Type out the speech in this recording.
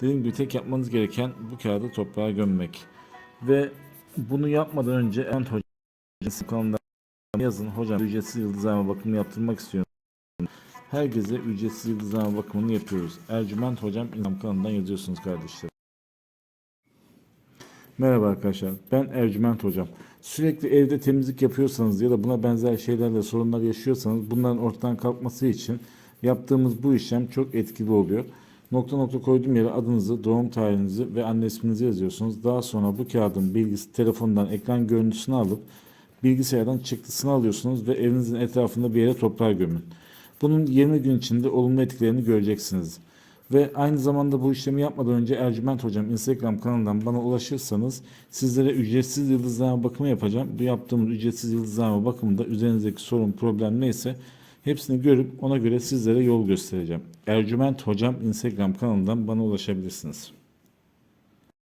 Dediğim gibi tek yapmanız gereken bu kağıdı toprağa gömmek. Ve bunu yapmadan önce Ent Hoca'nın kanalında yazın. Hocam ücretsiz yıldızlama bakımı yaptırmak istiyorum. Herkese ücretsiz yıldızlama bakımını yapıyoruz. Ercüment Hocam Instagram kanalından yazıyorsunuz kardeşler. Merhaba arkadaşlar. Ben Ercüment Hocam. Sürekli evde temizlik yapıyorsanız ya da buna benzer şeylerle sorunlar yaşıyorsanız bunların ortadan kalkması için yaptığımız bu işlem çok etkili oluyor. Nokta nokta koyduğum yere adınızı, doğum tarihinizi ve anne isminizi yazıyorsunuz. Daha sonra bu kağıdın bilgisi telefondan ekran görüntüsünü alıp bilgisayardan çıktısını alıyorsunuz ve evinizin etrafında bir yere toprağa gömün. Bunun 20 gün içinde olumlu etkilerini göreceksiniz. Ve aynı zamanda bu işlemi yapmadan önce Ercüment Hocam Instagram kanalından bana ulaşırsanız sizlere ücretsiz yıldızlama bakımı yapacağım. Bu yaptığımız ücretsiz yıldızlama bakımında üzerinizdeki sorun, problem neyse hepsini görüp ona göre sizlere yol göstereceğim. Ercüment Hocam Instagram kanalından bana ulaşabilirsiniz.